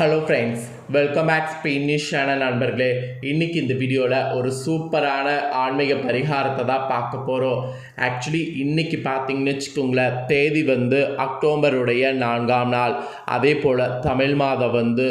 Hello friends welcome back Spanish channel நண்பர்களே. இன்னைக்கு இந்த வீடியோவில் ஒரு சூப்பரான ஆன்மீக பரிகாரத்தை தான் பார்க்க போகிறோம் ஆக்சுவலி இன்னைக்கு பார்த்தீங்கன்னு வச்சுக்கோங்களேன் தேதி வந்து அக்டோபருடைய நான்காம் நாள். அதே போல் தமிழ் மாதம் வந்து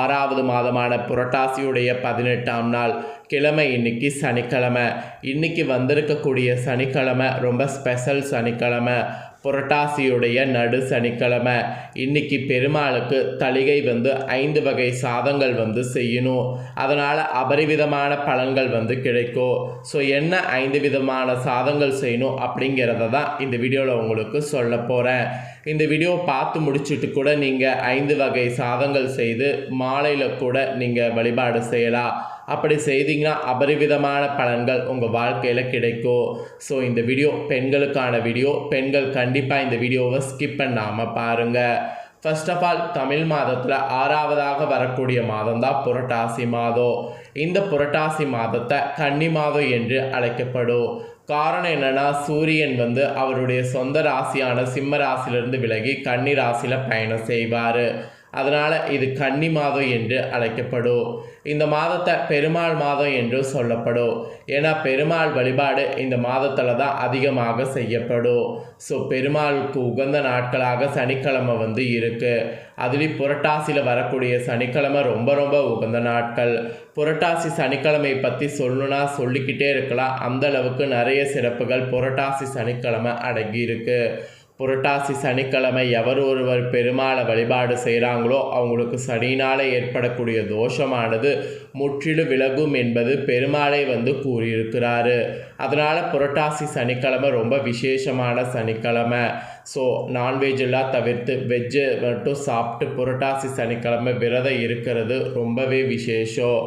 ஆறாவது மாதமான புரட்டாசியுடைய பதினெட்டாம் நாள். கிழமை இன்னைக்கு சனிக்கிழமை. இன்னைக்கு வந்திருக்கக்கூடிய சனிக்கிழமை ரொம்ப ஸ்பெஷல் சனிக்கிழமை. புரட்டாசியுடைய நடு சனிக்கிழமை. இன்னைக்கு பெருமாளுக்கு தளிகை வந்து ஐந்து வகை சாதங்கள் வந்து செய்யணும். அதனால் அபரிவிதமான பலன்கள் வந்து கிடைக்கும். ஸோ என்ன ஐந்து விதமான சாதங்கள் செய்யணும் அப்படிங்கிறத தான் இந்த வீடியோவில் உங்களுக்கு சொல்ல போகிறேன் இந்த வீடியோ பார்த்து முடிச்சுட்டு கூட நீங்கள் ஐந்து வகை சாதங்கள் செய்து மாலையில் கூட நீங்கள் வழிபாடு செய்யலாம். அப்படி செய்தீங்கன்னா அபரிவிதமான பலன்கள் உங்கள் வாழ்க்கையில் கிடைக்கும். ஸோ இந்த வீடியோ பெண்களுக்கான வீடியோ பெண்கள் கண்டிப்பாக இந்த வீடியோவை ஸ்கிப் பண்ணாமல் பாருங்கள் ஃபர்ஸ்ட் ஆஃப் ஆல் தமிழ் மாதத்தில் ஆறாவதாக வரக்கூடிய மாதம் தான் புரட்டாசி மாதம். இந்த புரட்டாசி மாதத்தை கன்னி மாதம் என்று அழைக்கப்படும். காரணம் என்னென்னா சூரியன் வந்து அவருடைய சொந்த ராசியான சிம்ம ராசியிலிருந்து விலகி கன்னி ராசியில் பயணம் செய்வார். அதனால் இது கன்னி மாதம் என்று அழைக்கப்படும். இந்த மாதத்தை பெருமாள் மாதம் என்று சொல்லப்படும். ஏன்னா பெருமாள் வழிபாடு இந்த மாதத்தில் தான் அதிகமாக செய்யப்படும். ஸோ பெருமாளுக்கு உகந்த நாட்களாக சனிக்கிழமை வந்து இருக்குது அதுலேயும் புரட்டாசியில் வரக்கூடிய சனிக்கிழமை ரொம்ப ரொம்ப உகந்த நாட்கள். புரட்டாசி சனிக்கிழமை பற்றி சொல்லணும்னா சொல்லிக்கிட்டே இருக்கலாம். அந்த அளவுக்கு நிறைய சிறப்புகள் புரட்டாசி சனிக்கிழமை அடங்கியிருக்கு புரட்டாசி சனிக்கிழமை எவர் ஒருவர் பெருமாளை வழிபாடு செய்கிறாங்களோ அவங்களுக்கு சனியினால் ஏற்படக்கூடிய தோஷமானது முற்றிலும் விலகும் என்பது பெருமாளை வந்து கூறியிருக்கிறாரு. அதனால் புரட்டாசி சனிக்கிழமை ரொம்ப விசேஷமான சனிக்கிழமை. ஸோ நான்வெஜ் எல்லாம் தவிர்த்து வெஜ்ஜு மட்டும் சாப்பிட்டு புரட்டாசி சனிக்கிழமை விரதம் இருக்கிறது ரொம்பவே விசேஷம்.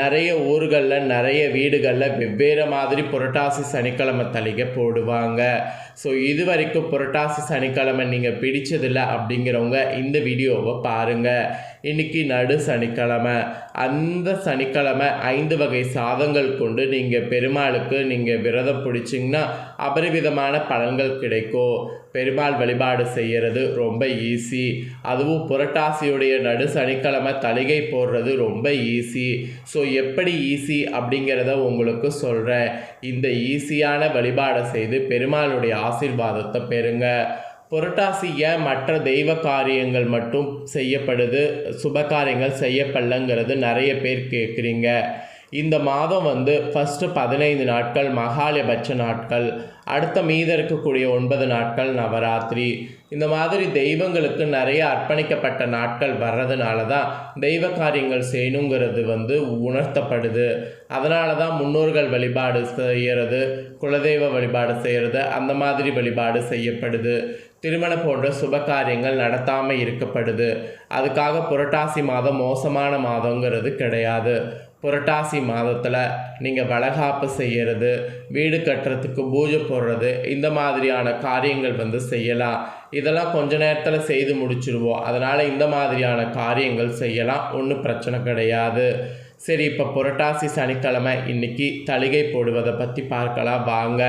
நிறைய ஊர்களில் நிறைய வீடுகளில் வெவ்வேறு மாதிரி புரட்டாசி சனிக்கிழமை தளிகை போடுவாங்க. ஸோ இது வரைக்கும் புரட்டாசி சனிக்கிழமை நீங்கள் பிடிச்சதில்லை அப்படிங்கிறவங்க இந்த வீடியோவை பாருங்கள் இன்றைக்கி நடு சனிக்கிழமை. அந்த சனிக்கிழமை ஐந்து வகை சாதங்கள் கொண்டு நீங்கள் பெருமாளுக்கு நீங்கள் விரதம் பிடிச்சிங்கன்னா அபரிவிதமான பலன்கள் கிடைக்கும். பெருமாள் வழிபாடு செய்கிறது ரொம்ப ஈஸி அதுவும் புரட்டாசியுடைய நடு சனிக்கிழமை தலிகை போடுறது ரொம்ப ஈஸி ஸோ எப்படி ஈஸி அப்படிங்கிறத உங்களுக்கு சொல்கிறேன் இந்த ஈஸியான வழிபாடை செய்து பெருமாளுடைய ஆசீர்வாதத்தை பெறுங்க. புரட்டாசி மற்ற தெய்வ காரியங்கள் மட்டும் செய்யப்படுது சுப காரியங்கள் செய்யப்படலங்கிறது நிறைய பேர் கேட்குறீங்க. இந்த மாதம் வந்து ஃபஸ்ட்டு பதினைந்து நாட்கள் மகாலயபட்ச நாட்கள் அடுத்த மீத இருக்கக்கூடிய ஒன்பது நாட்கள் நவராத்திரி. இந்த மாதிரி தெய்வங்களுக்கு நிறைய அர்ப்பணிக்கப்பட்ட நாட்கள் வர்றதுனால தான் தெய்வ காரியங்கள் செய்யணுங்கிறது வந்து உணர்த்தப்படுது. அதனால தான் முன்னோர்கள் வழிபாடு செய்கிறது குலதெய்வ வழிபாடு செய்கிறது அந்த மாதிரி வழிபாடு செய்யப்படுது. திருமணம் போன்ற சுப காரியங்கள் நடத்தாமல் இருக்கப்படுது. அதுக்காக புரட்டாசி மாதம் மோசமான மாதங்கிறது கிடையாது. புரட்டாசி மாதத்தில் நீங்கள் வளகாப்பு செய்கிறது வீடு கட்டுறதுக்கு பூஜை போடுறது இந்த மாதிரியான காரியங்கள் வந்து செய்யலாம். இதெல்லாம் கொஞ்ச நேரத்தில் செய்து முடிச்சிடுவோம் அதனால் இந்த மாதிரியான காரியங்கள் செய்யலாம். ஒன்றும் பிரச்சனை கிடையாது. சரி இப்போ புரட்டாசி சனிக்கிழமை இன்னைக்கு தளிகை போடுவதை பற்றி பார்க்கலாம். வாங்க.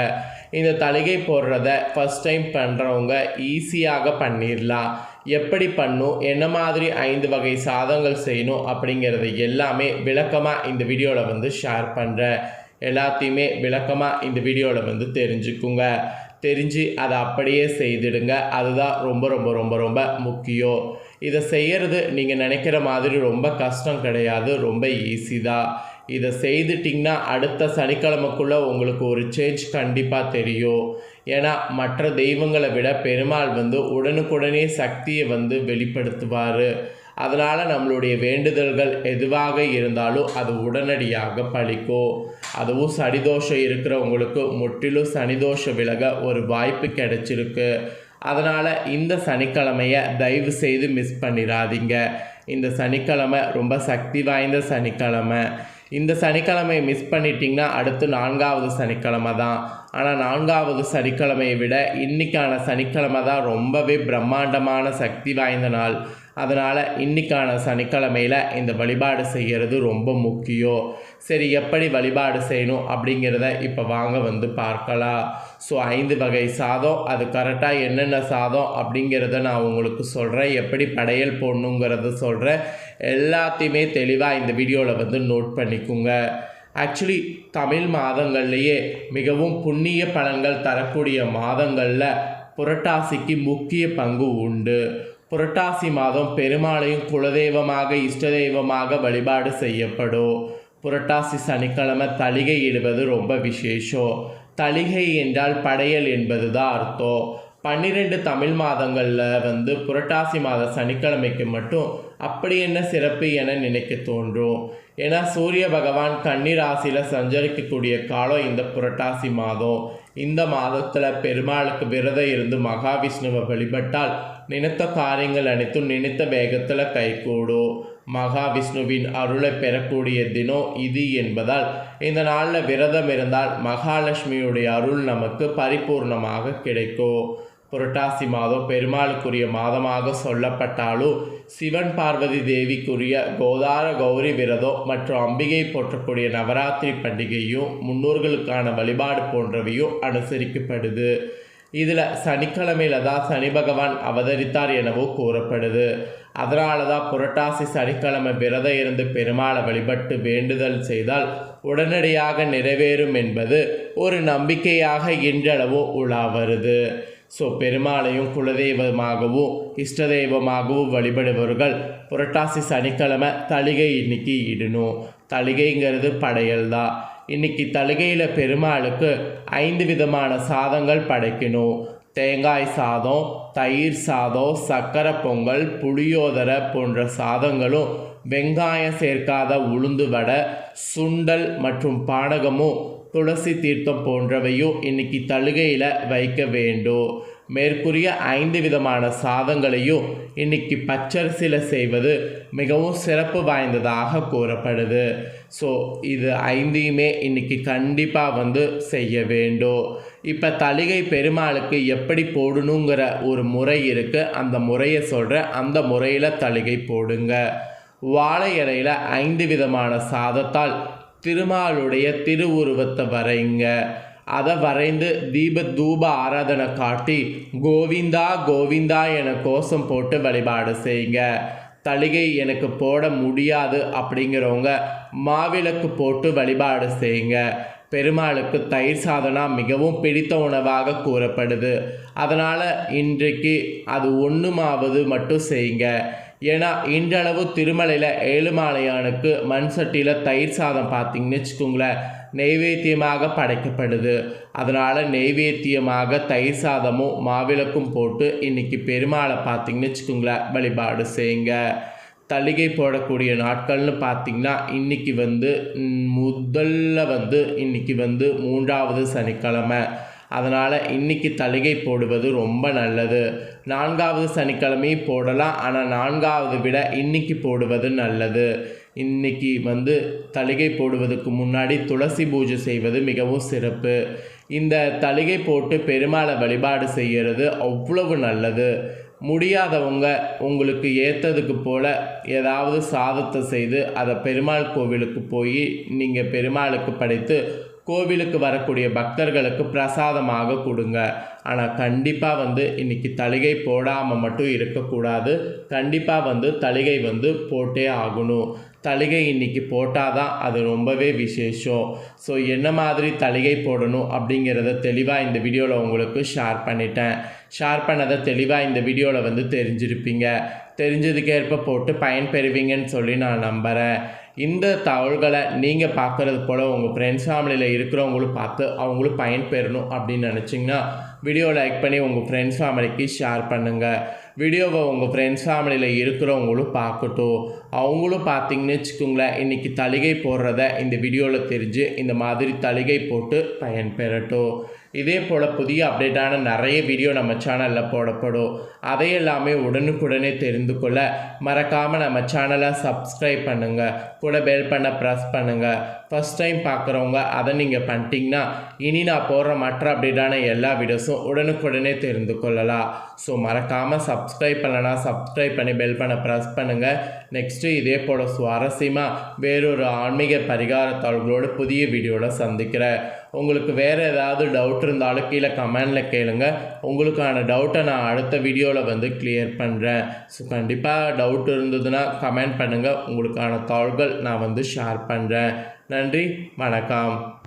இந்த தளிகை போடுறத ஃபஸ்ட் டைம் பண்ணுறவங்க ஈஸியாக பண்ணிடலாம் எப்படி பண்ணும் என்ன மாதிரி ஐந்து வகை சாதங்கள் செய்யணும் அப்படிங்கிறது எல்லாமே விளக்கமாக இந்த வீடியோவில் வந்து ஷேர் பண்ணுறேன் எல்லாத்தையுமே விளக்கமாக இந்த வீடியோவில் வந்து தெரிஞ்சுக்குங்க. தெரிஞ்சு அதை அப்படியே செய்திடுங்க. அதுதான் ரொம்ப ரொம்ப ரொம்ப ரொம்ப முக்கியம். இதை செய்கிறது நீங்கள் நினைக்கிற மாதிரி ரொம்ப கஷ்டம் கிடையாது. ரொம்ப ஈஸி தான். இதை செய்துட்டிங்கன்னா அடுத்த சனிக்கிழமைக்குள்ளே உங்களுக்கு ஒரு சேஞ்ச் கண்டிப்பாக தெரியும். ஏன்னா மற்ற தெய்வங்களை விட பெருமாள் வந்து உடனுக்குடனே சக்தியை வந்து வெளிப்படுத்துவார். அதனால் நம்மளுடைய வேண்டுதல்கள் எதுவாக இருந்தாலும் அது உடனடியாக பழிக்கும். அதுவும் சனிதோஷம் இருக்கிறவங்களுக்கு முற்றிலும் சனிதோஷ விலக ஒரு வாய்ப்பு கிடைச்சிருக்கு. அதனால் இந்த சனிக்கிழமையை தயவு செய்து மிஸ் பண்ணிடாதீங்க. இந்த சனிக்கிழமை ரொம்ப சக்தி வாய்ந்த சனிக்கிழமை. இந்த சனிக்கிழமை மிஸ் பண்ணிட்டீங்கன்னா அடுத்து நான்காவது சனிக்கிழமை தான். ஆனால் நான்காவது சனிக்கிழமையை விட இன்றைக்கான சனிக்கிழமை தான் ரொம்பவே பிரம்மாண்டமான சக்தி வாய்ந்த நாள். அதனால் இன்னைக்கான சனிக்கிழமையில் இந்த வழிபாடு செய்கிறது ரொம்ப முக்கியம். சரி எப்படி வழிபாடு செய்யணும் அப்படிங்கிறத இப்போ வாங்க வந்து பார்க்கலாம். ஸோ ஐந்து வகை சாதம் அது கரெக்டாக என்னென்ன சாதம் அப்படிங்கிறத நான் உங்களுக்கு சொல்கிறேன் எப்படி படையல் போடணுங்கிறத சொல்கிறேன் எல்லாத்தையுமே தெளிவாக இந்த வீடியோவில் வந்து நோட் பண்ணிக்கோங்க. ஆக்சுவலி தமிழ் மாதங்கள்லேயே மிகவும் புண்ணிய பலன்கள் தரக்கூடிய மாதங்களில் புரட்டாசிக்கு முக்கிய பங்கு உண்டு. புரட்டாசி மாதம் பெருமாளையும் குலதெய்வமாக இஷ்ட தெய்வமாக வழிபாடு செய்யப்படும். புரட்டாசி சனிக்கிழமை தளிகை இடுவது ரொம்ப விசேஷம். தளிகை என்றால் படையல் என்பது தான் அர்த்தம். பன்னிரெண்டு தமிழ் மாதங்களில் வந்து புரட்டாசி மாத சனிக்கிழமைக்கு மட்டும் அப்படி என்ன சிறப்பு என நினைக்க தோன்றும். ஏன்னா சூரிய பகவான் கன்னி ராசியில் சஞ்சரிக்கக்கூடிய காலம் இந்த புரட்டாசி மாதம். இந்த மாதத்தில் பெருமாளுக்கு விரதம் இருந்து மகாவிஷ்ணுவை வழிபட்டால் நினைத்த காரியங்கள் அனைத்தும் நினைத்த வேகத்தில் கைகூடும். மகாவிஷ்ணுவின் அருளை பெறக்கூடிய தினம் இது என்பதால் இந்த நாளில் விரதம் இருந்தால் மகாலட்சுமியுடைய அருள் நமக்கு பரிபூர்ணமாக கிடைக்கும். புரட்டாசி மாதம் பெருமாளுக்குரிய மாதமாக சொல்லப்பட்டாலும் சிவன் பார்வதி தேவிக்குரிய கோதார கௌரி விரதம் மற்றும் அம்பிகை போற்றக்கூடிய நவராத்திரி பண்டிகையும் முன்னோர்களுக்கான வழிபாடு போன்றவையும் அனுசரிக்கப்படுது. இதில் சனிக்கிழமையில தான் சனி பகவான் அவதரித்தார் எனவும் கூறப்படுது. அதனால தான் புரட்டாசி சனிக்கிழமை விரதம் இருந்து பெருமாளை வழிபட்டு வேண்டுதல் செய்தால் உடனடியாக நிறைவேறும் என்பது ஒரு நம்பிக்கையாக இன்றளவும் உலா வருது. ஸோ பெருமாளையும் குலதெய்வமாகவும் இஷ்ட தெய்வமாகவும் வழிபடுபவர்கள் புரட்டாசி சனிக்கிழமை தளிகை இன்னைக்கு இடணும் தளிகைங்கிறது படையல் தான் இன்னைக்கு தளிகையில் பெருமாளுக்கு ஐந்து விதமான சாதங்கள் படைக்கணும் தேங்காய் சாதம் தயிர் சாதம் சக்கரை பொங்கல் புளியோதரை போன்ற சாதங்களும் வெங்காயம் சேர்க்காத உளுந்து வடை சுண்டல் மற்றும் பானகமும் துளசி தீர்த்தம் போன்றவையும் இன்னைக்கு தழுகையில் வைக்க வேண்டும் மேற்கூறிய ஐந்து விதமான சாதங்களையும் இன்னைக்கு பச்சரிசியில் செய்வது மிகவும் சிறப்பு வாய்ந்ததாக கூறப்படுது. ஸோ இது ஐந்தையுமே இன்னைக்கு கண்டிப்பாக வந்து செய்ய வேண்டும் இப்போ தளிகை பெருமாளுக்கு எப்படி போடணுங்கிற ஒரு முறை இருக்குது அந்த முறையை சொல்கிறேன் அந்த முறையில் தளிகை போடுங்க. வாழை இலையில் ஐந்து விதமான சாதத்தால் திருமாலுடைய திருவுருவத்தை வரைங்க அதை வரைந்து தீப தூப ஆராதனை காட்டி கோவிந்தா கோவிந்தா என கோஷம் போட்டு வழிபாடு செய்யுங்க. தளிகை எனக்கு போட முடியாது அப்படிங்கிறவங்க மாவிளக்கு போட்டு வழிபாடு செய்யுங்க. பெருமாளுக்கு தயிர் சாதனா மிகவும் பிடித்த உணவாக கூறப்படுது. அதனால் இன்றைக்கு அது ஒன்றுமாவது மட்டும் செய்யுங்க. ஏன்னா இன்றளவு திருமலையில் ஏழுமாலையானுக்கு மண் சட்டியில் தயிர் சாதம் பார்த்தீங்கன்னு வச்சுக்கோங்களேன் நெய்வேத்தியமாக படைக்கப்படுது. அதனால் நெய்வேத்தியமாக தயிர் சாதமும் மாவிளக்கும் போட்டு இன்றைக்கி பெருமாளை பார்த்தீங்கன்னு வச்சுக்கோங்களேன் வழிபாடு செய்யுங்க. தளிகை போடக்கூடிய நாட்கள்னு பார்த்திங்கன்னா இன்றைக்கி வந்து முதல்ல வந்து இன்றைக்கி வந்து மூன்றாவது சனிக்கிழமை. அதனால் இன்றைக்கி தலிகை போடுவது ரொம்ப நல்லது. நான்காவது சனிக்கிழமையும் போடலாம் ஆனால் நான்காவது விட இன்றைக்கி போடுவது நல்லது. இன்றைக்கி வந்து தலிகை போடுவதற்கு முன்னாடி துளசி பூஜை செய்வது மிகவும் சிறப்பு. இந்த தலிகை போட்டு பெருமாளை வழிபாடு செய்கிறது அவ்வளவு நல்லது. முடியாதவங்க உங்களுக்கு ஏற்றதுக்கு போல் ஏதாவது சாதத்தை செய்து அதை பெருமாள் கோவிலுக்கு போய் நீங்கள் பெருமாளுக்கு படைத்து கோவிலுக்கு வரக்கூடிய பக்தர்களுக்கு பிரசாதமாக கொடுங்க. ஆனால் கண்டிப்பாக வந்து இன்றைக்கி தளிகை போடாமல் மட்டும் இருக்கக்கூடாது. கண்டிப்பாக வந்து தளிகை வந்து போட்டே ஆகணும். தளிகை இன்றைக்கி போட்டால் தான் அது ரொம்பவே விசேஷம். ஸோ என்ன மாதிரி தளிகை போடணும் அப்படிங்கிறத தெளிவாக இந்த வீடியோவில் உங்களுக்கு ஷேர் பண்ணிட்டேன். ஷேர் பண்ணதை தெளிவாக இந்த வீடியோவில் வந்து தெரிஞ்சிருப்பீங்க. தெரிஞ்சதுக்கேற்ப போட்டு பயன்பெறுவீங்கன்னு சொல்லி நான் நம்புகிறேன் இந்த தகவல்களை நீங்கள் பார்க்குறது போல் உங்கள் ஃப்ரெண்ட்ஸ் ஃபேமிலியில் இருக்கிறவங்களும் பார்த்து அவங்களும் பயன்பெறணும் அப்படின்னு நினச்சிங்கன்னா வீடியோ லைக் பண்ணி உங்கள் ஃப்ரெண்ட்ஸ் ஃபேமிலிக்கு ஷேர் பண்ணுங்கள் வீடியோவை உங்கள் ஃப்ரெண்ட்ஸ் ஃபேமிலியில் இருக்கிறவங்களும் பார்க்கட்டும். அவங்களும் பார்த்தீங்கன்னு வச்சுக்கோங்களேன் இன்றைக்கி தலிகை போடுறத இந்த வீடியோவில் தெரிஞ்சு இந்த மாதிரி தலிகை போட்டு பயன்பெறட்டும். இதே போல் புதிய அப்டேட்டான நிறைய வீடியோ நம்ம சேனலில் போடப்படும். அதையெல்லாமே உடனுக்குடனே தெரிந்து கொள்ள மறக்காமல் நம்ம சேனலை சப்ஸ்கிரைப் பண்ணுங்கள் கூட பெல் பண்ண ப்ரெஸ் பண்ணுங்கள் ஃபஸ்ட் டைம் பார்க்குறவங்க அதை நீங்கள் பண்ணிட்டீங்கன்னா இனி நான் போடுற மற்ற அப்டேட்டான எல்லா வீடியோஸும் உடனுக்குடனே தெரிந்து கொள்ளலாம். ஸோ மறக்காமல் சப் சப்ஸ்கிரைப் பண்ணலனா சப்ஸ்கிரைப் பண்ணி பெல் பண்ண ப்ரெஸ் பண்ணுங்கள் நெக்ஸ்ட்டு இதே போல் சுவாரஸ்யமாக வேறொரு ஆன்மீக பரிகாரத்தாளர்களோட புதிய வீடியோவில் சந்திக்கிறேன். உங்களுக்கு வேறு ஏதாவது டவுட் இருந்தாலும் கீழே கமெண்டில் கேளுங்க. உங்களுக்கான டவுட்டை நான் அடுத்த வீடியோவில் வந்து கிளியர் பண்ணுறேன் ஸோ கண்டிப்பாக டவுட் இருந்ததுன்னா கமெண்ட் பண்ணுங்கள் உங்களுக்கான தாள்கள் நான் வந்து ஷேர் பண்ணுறேன் நன்றி வணக்கம்.